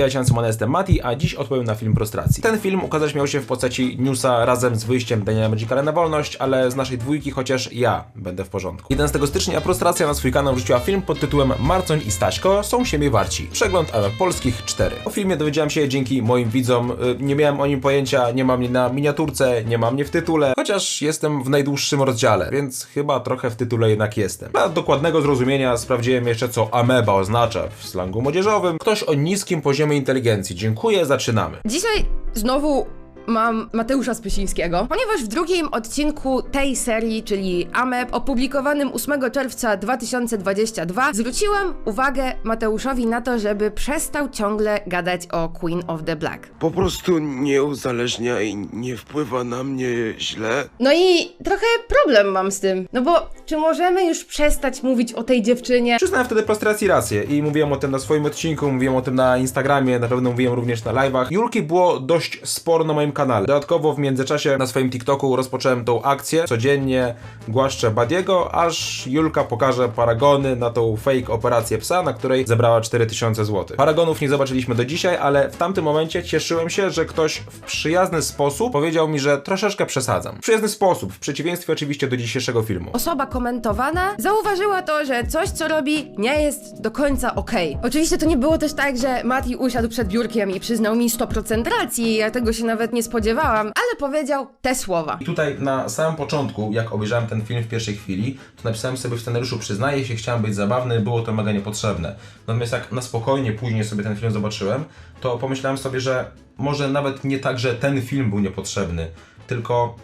Witajcie na Sumane, jestem Mati, a dziś odpowiem na film Prostracji. Ten film ukazać miał się w postaci newsa razem z wyjściem Daniela Magicala na wolność, ale z naszej dwójki chociaż ja będę w porządku. 11 stycznia Prostracja na swój kanał wrzuciła film pod tytułem Marcoń i Staśko są siebie warci. Przegląd AMF Polskich 4. O filmie dowiedziałem się dzięki moim widzom, y, nie miałem o nim pojęcia, nie mam mnie na miniaturce, nie mam mnie w tytule, chociaż jestem w najdłuższym rozdziale, więc chyba trochę w tytule jednak jestem. Dla dokładnego zrozumienia sprawdziłem jeszcze co ameba oznacza w slangu młodzieżowym. Ktoś o niskim poziomie inteligencji. Dziękuję, zaczynamy. Dzisiaj znowu mam Mateusza Spysińskiego, ponieważ w drugim odcinku tej serii, czyli AMEP, opublikowanym 8 czerwca 2022, zwróciłam uwagę Mateuszowi na to, żeby przestał ciągle gadać o Queen of the Black. po prostu nie uzależnia i nie wpływa na mnie źle. No i trochę problem mam z tym, no bo czy możemy już przestać mówić o tej dziewczynie? Przyznałem wtedy prostracji rację i mówiłem o tym na swoim odcinku, mówiłem o tym na Instagramie, na pewno mówiłem również na live'ach. Julki było dość sporo na moim kanale. Dodatkowo w międzyczasie na swoim TikToku rozpocząłem tą akcję. Codziennie głaszczę Badiego, aż Julka pokaże paragony na tą fake operację psa, na której zebrała 4000 zł. Paragonów nie zobaczyliśmy do dzisiaj, ale w tamtym momencie cieszyłem się, że ktoś w przyjazny sposób powiedział mi, że troszeczkę przesadzam. W przyjazny sposób, w przeciwieństwie oczywiście do dzisiejszego filmu. Osoba komentowana zauważyła to, że coś, co robi, nie jest do końca okej. Oczywiście to nie było też tak, że Mati usiadł przed biurkiem i przyznał mi 100% racji, ja tego się nawet nie spodziewałam, ale powiedział te słowa. I tutaj na samym początku, jak obejrzałem ten film w pierwszej chwili, to napisałem sobie w scenariuszu, przyznaję się, chciałem być zabawny, było to mega niepotrzebne. Natomiast jak na spokojnie później sobie ten film zobaczyłem, to pomyślałem sobie, że może nawet nie tak, że ten film był niepotrzebny, tylko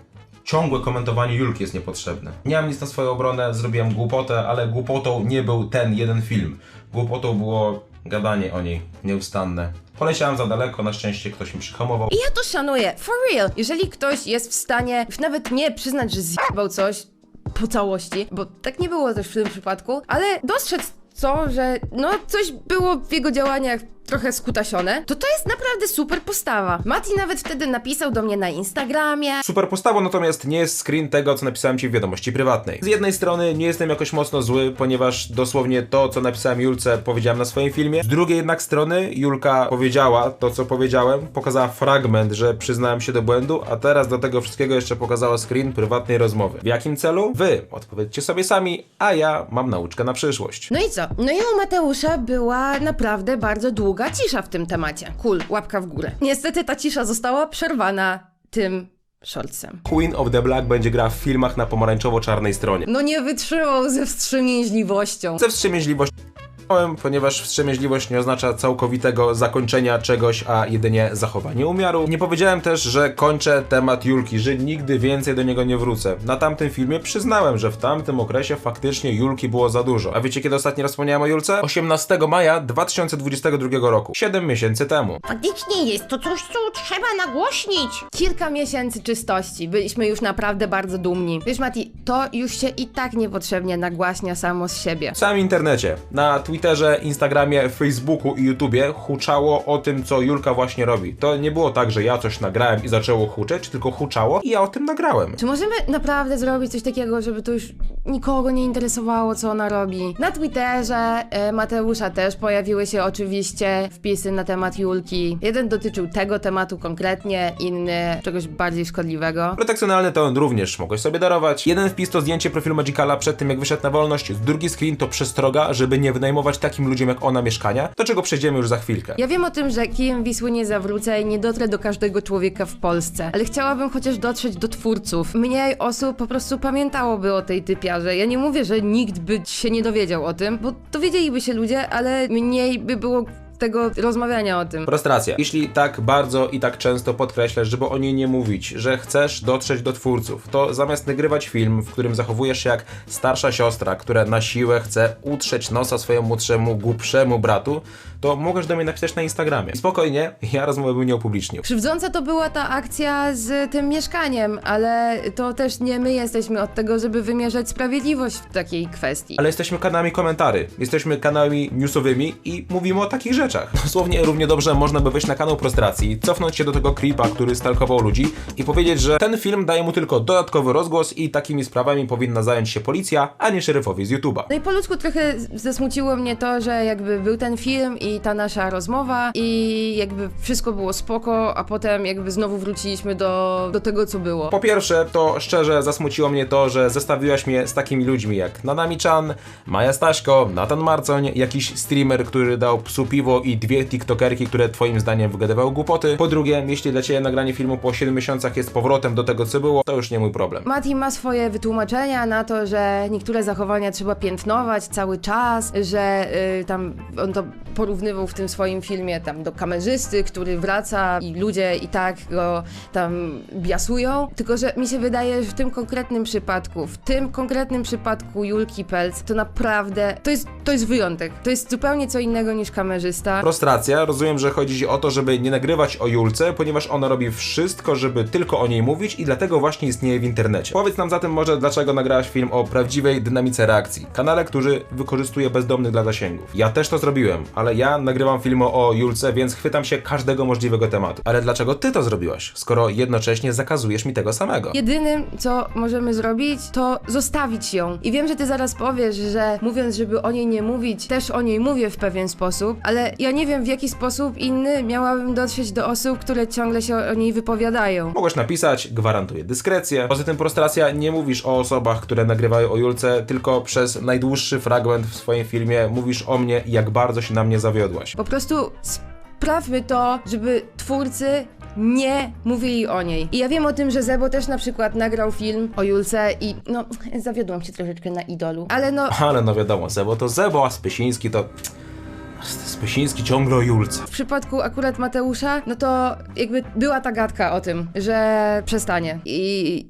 ciągłe komentowanie Julki jest niepotrzebne. Nie mam nic na swoją obronę, zrobiłem głupotę, ale głupotą nie był ten jeden film. Głupotą było gadanie o niej nieustanne. Poleciałem za daleko, na szczęście ktoś mi przyhamował. I ja to szanuję, for real. Jeżeli ktoś jest w stanie nawet nie przyznać, że zjebał coś po całości, bo tak nie było też w tym przypadku, ale dostrzec co, że no coś było w jego działaniach trochę skutasione, to to jest naprawdę super postawa. Mati nawet wtedy napisał do mnie na Instagramie, Super postawą natomiast nie jest screen tego, co napisałem Ci w wiadomości prywatnej. Z jednej strony nie jestem jakoś mocno zły, ponieważ dosłownie to, co napisałem Julce, powiedziałem na swoim filmie. Z drugiej jednak strony Julka powiedziała to, co powiedziałem, pokazała fragment, że przyznałem się do błędu, a teraz do tego wszystkiego jeszcze pokazała screen prywatnej rozmowy. W jakim celu? Wy odpowiedzcie sobie sami, a ja mam nauczkę na przyszłość. No i co? No i u Mateusza była naprawdę bardzo długa cisza w tym temacie. Cool, łapka w górę. Niestety ta cisza została przerwana tym shortsem. Queen of the Black będzie grała w filmach na pomarańczowo-czarnej stronie. No nie wytrzymał ze wstrzemięźliwością. Ze wstrzemięźliwością, ponieważ wstrzemięźliwość nie oznacza całkowitego zakończenia czegoś, a jedynie zachowanie umiaru. Nie powiedziałem też, że kończę temat Julki, że nigdy więcej do niego nie wrócę. Na tamtym filmie przyznałem, że w tamtym okresie faktycznie Julki było za dużo. A wiecie kiedy ostatni raz wspomniałem o Julce? 18 maja 2022 roku. 7 miesięcy temu. Faktycznie jest to coś, co trzeba nagłośnić. Kilka miesięcy czystości. Byliśmy już naprawdę bardzo dumni. Wiesz, Mati, to już się i tak niepotrzebnie nagłaśnia samo z siebie. W samym internecie, na Twitterze, Instagramie, Facebooku i YouTubie huczało o tym, co Julka właśnie robi. To nie było tak, że ja coś nagrałem i zaczęło huczeć, tylko huczało i ja o tym nagrałem. Czy możemy naprawdę zrobić coś takiego, żeby to już nikogo nie interesowało, co ona robi? Na Twitterze e, Mateusza też pojawiły się oczywiście wpisy na temat Julki. Jeden dotyczył tego tematu konkretnie, inny czegoś bardziej szkodliwego. Protekcjonalny to również mogłeś sobie darować. Jeden wpis to zdjęcie profilu Magicala przed tym, jak wyszedł na wolność. Drugi screen to przestroga, żeby nie wynajmować takim ludziom jak ona mieszkania, do czego przejdziemy już za chwilkę. Ja wiem o tym, że kijem Wisły nie zawrócę i nie dotrę do każdego człowieka w Polsce, ale chciałabym chociaż dotrzeć do twórców. Mniej osób po prostu pamiętałoby o tej typiarze. Ja nie mówię, że nikt by się nie dowiedział o tym, bo dowiedzieliby się ludzie, ale mniej by było tego rozmawiania o tym. Prostracja. Jeśli tak bardzo i tak często podkreślasz, żeby o niej nie mówić, że chcesz dotrzeć do twórców, to zamiast nagrywać film, w którym zachowujesz się jak starsza siostra, która na siłę chce utrzeć nosa swojemu młodszemu, głupszemu bratu, to możesz do mnie napisać na Instagramie. I spokojnie, ja rozmowy bym nie upublicznił. Krzywdząca to była ta akcja z tym mieszkaniem, ale to też nie my jesteśmy od tego, żeby wymierzać sprawiedliwość w takiej kwestii. Ale jesteśmy kanałami komentarzy, jesteśmy kanałami newsowymi i mówimy o takich rzeczach. Rzeczach. Dosłownie równie dobrze można by wejść na kanał Prostracji, cofnąć się do tego creepa, który stalkował ludzi i powiedzieć, że ten film daje mu tylko dodatkowy rozgłos i takimi sprawami powinna zająć się policja, a nie szeryfowie z YouTube'a. No i po ludzku trochę zasmuciło mnie to, że jakby był ten film i ta nasza rozmowa i jakby wszystko było spoko, a potem jakby znowu wróciliśmy do, do tego, co było. Po pierwsze, to szczerze zasmuciło mnie to, że zestawiłaś mnie z takimi ludźmi jak Nanami-chan, Maja Staśko, Nathan Marcoń, jakiś streamer, który dał psu piwo i dwie tiktokerki, które twoim zdaniem wygadywały głupoty. Po drugie, jeśli dla ciebie nagranie filmu po 7 miesiącach jest powrotem do tego, co było, to już nie mój problem. Mati ma swoje wytłumaczenia na to, że niektóre zachowania trzeba piętnować cały czas, że y, tam on to porównywał w tym swoim filmie tam do kamerzysty, który wraca i ludzie i tak go tam biasują. Tylko, że mi się wydaje, że w tym konkretnym przypadku, w tym konkretnym przypadku Julki Pelc, to naprawdę, to jest, to jest wyjątek. To jest zupełnie co innego niż kamerzysta. Prostracja, rozumiem, że chodzi ci o to, żeby nie nagrywać o Julce, ponieważ ona robi wszystko, żeby tylko o niej mówić i dlatego właśnie istnieje w internecie. Powiedz nam zatem może, dlaczego nagrałaś film o prawdziwej dynamice reakcji, kanale, który wykorzystuje bezdomnych dla zasięgów. Ja też to zrobiłem, ale ja nagrywam film o Julce, więc chwytam się każdego możliwego tematu. Ale dlaczego ty to zrobiłaś, skoro jednocześnie zakazujesz mi tego samego? Jedynym, co możemy zrobić, to zostawić ją. I wiem, że ty zaraz powiesz, że mówiąc, żeby o niej nie mówić, też o niej mówię w pewien sposób, ale ja nie wiem, w jaki sposób inny miałabym dotrzeć do osób, które ciągle się o, niej wypowiadają. Mogłeś napisać, gwarantuję dyskrecję. Poza tym, prostracja, nie mówisz o osobach, które nagrywają o Julce, tylko przez najdłuższy fragment w swoim filmie mówisz o mnie i jak bardzo się na mnie zawiodłaś. Po prostu sprawmy to, żeby twórcy nie mówili o niej. I ja wiem o tym, że Zebo też na przykład nagrał film o Julce i no, zawiodłam się troszeczkę na idolu. Ale no, Ale no wiadomo, Zebo to Zebo, a Spysiński to... Spysiński ciągle o Julce. W przypadku akurat Mateusza, no to jakby była ta gadka o tym, że przestanie. I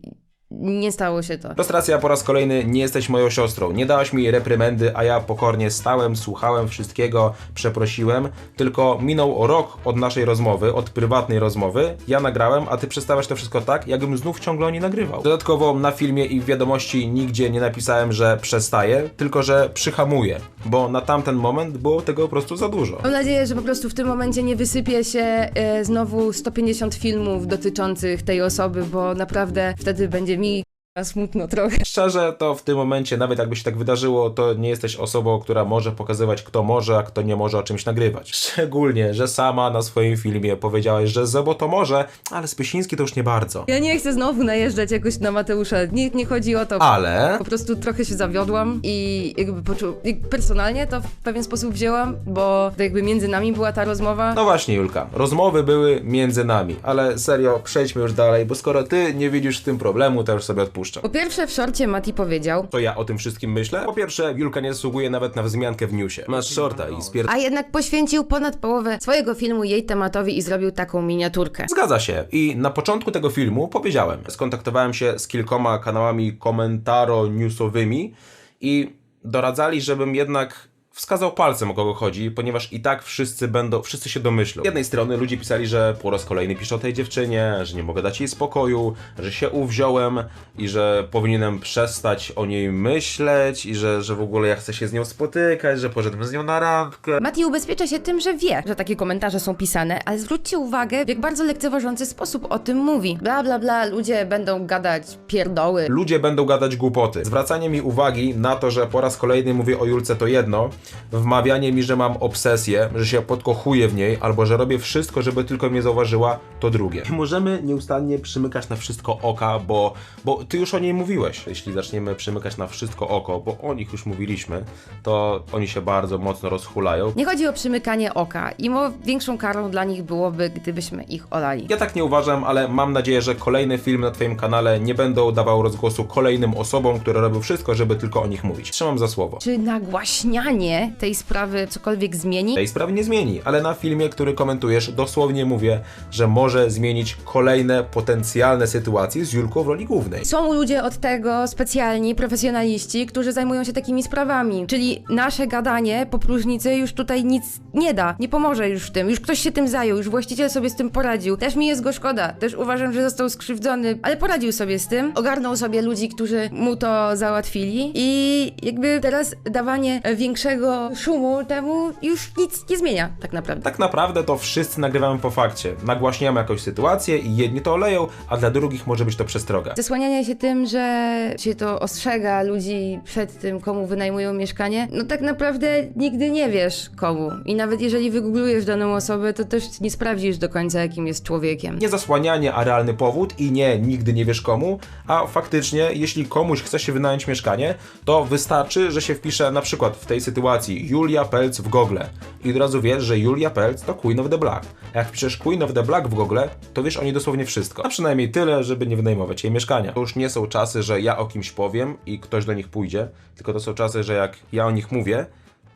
nie stało się to. Prostracja po raz kolejny, nie jesteś moją siostrą. Nie dałaś mi reprymendy, a ja pokornie stałem, słuchałem wszystkiego, przeprosiłem. Tylko minął rok od naszej rozmowy, od prywatnej rozmowy. Ja nagrałem, a ty przedstawiasz to wszystko tak, jakbym znów ciągle o niej nagrywał. Dodatkowo na filmie i w wiadomości nigdzie nie napisałem, że przestaję, tylko że przyhamuję, bo na tamten moment było tego po prostu za dużo. Mam nadzieję, że po prostu w tym momencie nie wysypie się e, znowu 150 filmów dotyczących tej osoby, bo naprawdę wtedy będzie mi me smutno trochę. Szczerze, to w tym momencie, nawet jakby się tak wydarzyło, to nie jesteś osobą, która może pokazywać, kto może, a kto nie może o czymś nagrywać. Szczególnie, że sama na swoim filmie powiedziałaś, że Zebo to może, ale Spysiński to już nie bardzo. Ja nie chcę znowu najeżdżać jakoś na Mateusza. Nie, nie chodzi o to. Ale Po prostu trochę się zawiodłam i jakby poczu... jak personalnie to w pewien sposób wzięłam, bo to jakby między nami była ta rozmowa. No właśnie, Julka, rozmowy były między nami, ale serio, przejdźmy już dalej, bo skoro ty nie widzisz w tym problemu, to już sobie odpuszczam. Po pierwsze w szorcie Mati powiedział, To ja o tym wszystkim myślę? Po pierwsze, Julka nie zasługuje nawet na wzmiankę w newsie. Masz shorta i spier... a jednak poświęcił ponad połowę swojego filmu jej tematowi i zrobił taką miniaturkę. Zgadza się. I na początku tego filmu powiedziałem, skontaktowałem się z kilkoma kanałami komentaro-newsowymi i doradzali, żebym jednak wskazał palcem o kogo chodzi, ponieważ i tak wszyscy będą, wszyscy się domyślą. Z jednej strony ludzie pisali, że po raz kolejny piszę o tej dziewczynie, że nie mogę dać jej spokoju, że się uwziąłem i że powinienem przestać o niej myśleć i że, że w ogóle ja chcę się z nią spotykać, że poszedłem z nią na randkę. Mati ubezpiecza się tym, że wie, że takie komentarze są pisane, ale zwróćcie uwagę, w jak bardzo lekceważący sposób o tym mówi. Bla bla bla, ludzie będą gadać pierdoły. Ludzie będą gadać głupoty. Zwracanie mi uwagi na to, że po raz kolejny mówię o Julce to jedno, wmawianie mi, że mam obsesję, że się podkochuję w niej, albo że robię wszystko, żeby tylko mnie zauważyła, to drugie. Możemy nieustannie przymykać na wszystko oka, bo, bo ty już o niej mówiłeś. Jeśli zaczniemy przymykać na wszystko oko, bo o nich już mówiliśmy, to oni się bardzo mocno rozhulają. Nie chodzi o przymykanie oka i większą karą dla nich byłoby, gdybyśmy ich olali. Ja tak nie uważam, ale mam nadzieję, że kolejne filmy na Twoim kanale nie będą dawały rozgłosu kolejnym osobom, które robią wszystko, żeby tylko o nich mówić. Trzymam za słowo. Czy nagłaśnianie tej sprawy cokolwiek zmieni? tej sprawy nie zmieni, ale na filmie, który komentujesz, dosłownie mówię, że może zmienić kolejne potencjalne sytuacje z Julką w roli głównej. Są ludzie od tego specjalni, profesjonaliści, którzy zajmują się takimi sprawami. Czyli nasze gadanie po próżnicy już tutaj nic nie da, nie pomoże już w tym. Już ktoś się tym zajął, już właściciel sobie z tym poradził. Też mi jest go szkoda, też uważam, że został skrzywdzony, ale poradził sobie z tym. Ogarnął sobie ludzi, którzy mu to załatwili i jakby teraz dawanie większego tego szumu temu już nic nie zmienia tak naprawdę. Tak naprawdę to wszyscy nagrywamy po fakcie. Nagłaśniamy jakąś sytuację i jedni to oleją, a dla drugich może być to przestroga. Zasłanianie się tym, że się to ostrzega ludzi przed tym, komu wynajmują mieszkanie, no tak naprawdę nigdy nie wiesz komu. I nawet jeżeli wygooglujesz daną osobę, to też nie sprawdzisz do końca, jakim jest człowiekiem. Nie zasłanianie, a realny powód i nie, nigdy nie wiesz komu, a faktycznie, jeśli komuś chce się wynająć mieszkanie, to wystarczy, że się wpisze na przykład w tej sytuacji Julia Pelc w Google i od razu wiesz, że Julia Pelc to Queen of the Black. A jak wpiszesz Queen of the Black w Google, to wiesz o niej dosłownie wszystko. A przynajmniej tyle, żeby nie wynajmować jej mieszkania. To już nie są czasy, że ja o kimś powiem i ktoś do nich pójdzie, tylko to są czasy, że jak ja o nich mówię,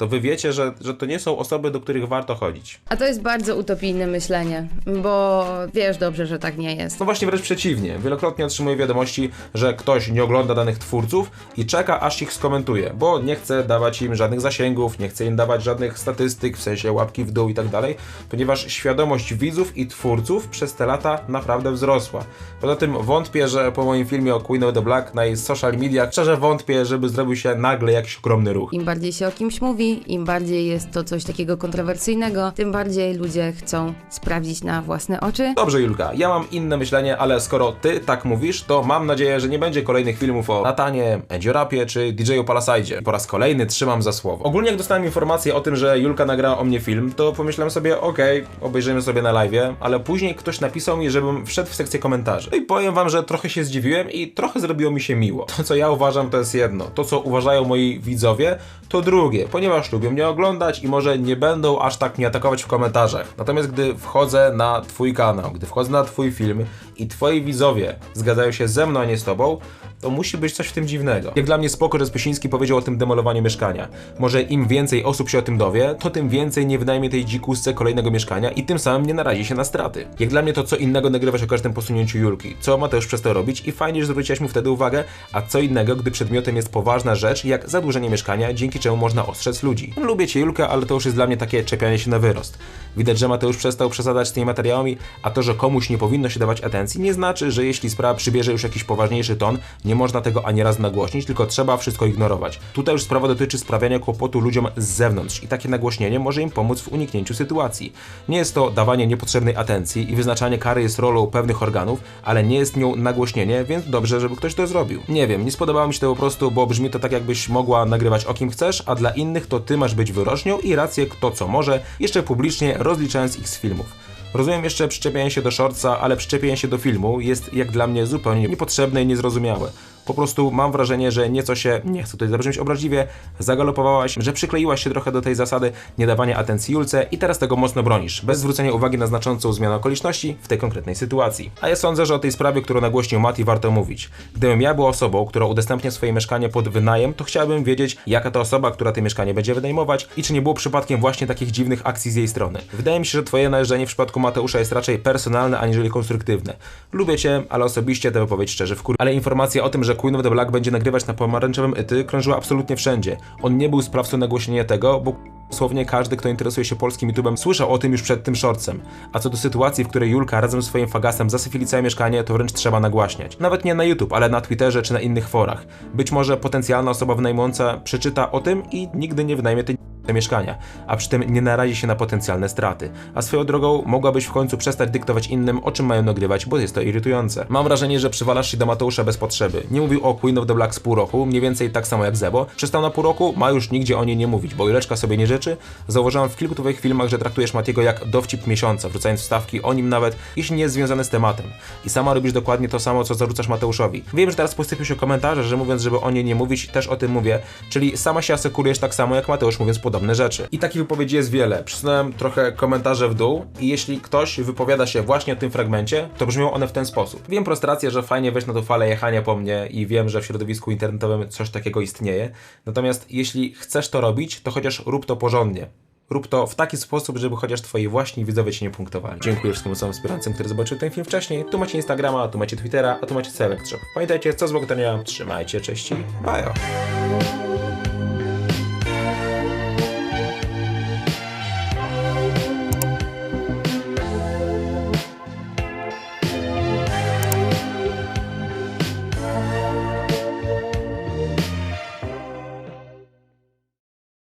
to wy wiecie, że, że to nie są osoby, do których warto chodzić. A to jest bardzo utopijne myślenie, bo wiesz dobrze, że tak nie jest. No właśnie wręcz przeciwnie. Wielokrotnie otrzymuję wiadomości, że ktoś nie ogląda danych twórców i czeka aż ich skomentuje, bo nie chce dawać im żadnych zasięgów, nie chce im dawać żadnych statystyk, w sensie łapki w dół i tak dalej, ponieważ świadomość widzów i twórców przez te lata naprawdę wzrosła. Poza tym wątpię, że po moim filmie o Queen of the Black na jej social mediach, szczerze wątpię, żeby zrobił się nagle jakiś ogromny ruch. Im bardziej się o kimś mówi, im bardziej jest to coś takiego kontrowersyjnego, tym bardziej ludzie chcą sprawdzić na własne oczy. Dobrze, Julka, ja mam inne myślenie, ale skoro ty tak mówisz, to mam nadzieję, że nie będzie kolejnych filmów o Natanie, Endziorapie czy DJ-u Palasajdzie. Po raz kolejny trzymam za słowo. Ogólnie jak dostałem informację o tym, że Julka nagrała o mnie film, to pomyślałem sobie, okej, obejrzymy sobie na live, ale później ktoś napisał mi, żebym wszedł w sekcję komentarzy. No i powiem wam, że trochę się zdziwiłem i trochę zrobiło mi się miło. To, co ja uważam, to jest jedno. To, co uważają moi widzowie, to drugie, ponieważ lubią mnie oglądać i może nie będą aż tak mnie atakować w komentarzach. Natomiast gdy wchodzę na twój kanał, gdy wchodzę na twój film i twoi widzowie zgadzają się ze mną, a nie z tobą, to musi być coś w tym dziwnego. Jak dla mnie spoko, że Spysiński powiedział o tym demolowaniu mieszkania. Może im więcej osób się o tym dowie, to tym więcej nie wynajmie tej dzikusce kolejnego mieszkania i tym samym nie narazi się na straty. Jak dla mnie to co innego nagrywać o każdym posunięciu Julki, co Mateusz przestał robić i fajnie, że zwróciłeś mu wtedy uwagę, a co innego, gdy przedmiotem jest poważna rzecz, jak zadłużenie mieszkania, dzięki czemu można ostrzec ludzi. Lubię cię Julka, ale to już jest dla mnie takie czepianie się na wyrost. Widać, że Mateusz przestał przesadzać z tymi materiałami, a to, że komuś nie powinno się dawać atencji, nie znaczy, że jeśli sprawa przybierze już jakiś poważniejszy ton, nie można tego ani raz nagłośnić, tylko trzeba wszystko ignorować. Tutaj już sprawa dotyczy sprawiania kłopotu ludziom z zewnątrz i takie nagłośnienie może im pomóc w uniknięciu sytuacji. Nie jest to dawanie niepotrzebnej atencji i wyznaczanie kary jest rolą pewnych organów, ale nie jest nią nagłośnienie, więc dobrze, żeby ktoś to zrobił. Nie wiem, nie spodobało mi się to po prostu, bo brzmi to tak jakbyś mogła nagrywać o kim chcesz, a dla innych to ty masz być wyrocznią i rację kto co może, jeszcze publicznie rozliczając ich z filmów. Rozumiem jeszcze przyczepienie się do shortsa, ale przyczepienie się do filmu jest jak dla mnie zupełnie niepotrzebne i niezrozumiałe. Po prostu mam wrażenie, że nieco się, nie chcę tutaj zabrzmieć obraźliwie, zagalopowałaś, że przykleiłaś się trochę do tej zasady niedawania atencji Julce i teraz tego mocno bronisz, bez zwrócenia uwagi na znaczącą zmianę okoliczności w tej konkretnej sytuacji. A ja sądzę, że o tej sprawie, którą nagłośnił Mati, warto mówić. Gdybym ja był osobą, która udostępnia swoje mieszkanie pod wynajem, to chciałbym wiedzieć, jaka to osoba, która to mieszkanie będzie wynajmować i czy nie było przypadkiem właśnie takich dziwnych akcji z jej strony. Wydaje mi się, że twoje najeżdżenie w przypadku Mateusza jest raczej personalne, aniżeli konstruktywne. Lubię cię, ale osobiście tę wypowiedź szczerze wkur... Ale informacja o tym, że Queen of the Black będzie nagrywać na pomarańczowym Ety krążyła absolutnie wszędzie. On nie był sprawcą nagłośnienia tego, bo Dosłownie każdy, kto interesuje się polskim YouTube'em, słyszał o tym już przed tym shortcem. A co do sytuacji, w której Julka razem z swoim fagasem zasyfili całe mieszkanie, to wręcz trzeba nagłaśniać. Nawet nie na YouTube, ale na Twitterze czy na innych forach. Być może potencjalna osoba wynajmująca przeczyta o tym i nigdy nie wynajmie tej te mieszkania, a przy tym nie narazi się na potencjalne straty. A swoją drogą mogłabyś w końcu przestać dyktować innym, o czym mają nagrywać, bo jest to irytujące. Mam wrażenie, że przywalasz się do Mateusza bez potrzeby. Nie mówił o Queen of the Black z pół roku, mniej więcej tak samo jak Zebo. Przestał na pół roku, ma już nigdzie o niej nie mówić, bo Juleczka sobie nie życzy. Zauważyłem w kilku twoich filmach, że traktujesz Matiego jak dowcip miesiąca, wrzucając wstawki o nim nawet, jeśli nie jest związane z tematem. I sama robisz dokładnie to samo, co zarzucasz Mateuszowi. Wiem, że teraz posypią się komentarze, że mówiąc, żeby o niej nie mówić, też o tym mówię, czyli sama się asekurujesz tak samo jak Mateusz mówiąc podobne rzeczy. I takich wypowiedzi jest wiele. Przysunąłem trochę komentarze w dół i jeśli ktoś wypowiada się właśnie o tym fragmencie, to brzmią one w ten sposób. Wiem prostrację, że fajnie wejść na tą falę jechania po mnie i wiem, że w środowisku internetowym coś takiego istnieje. Natomiast jeśli chcesz to robić, to chociaż rób to porządnie. Rób to w taki sposób, żeby chociaż twoi właśnie widzowie cię nie punktowali. Dziękuję wszystkim osobom wspierającym, które zobaczyły ten film wcześniej. Tu macie Instagrama, tu macie Twittera, a tu macie Shop. Pamiętajcie, co z Bogdania, trzymajcie, cześć i bajo.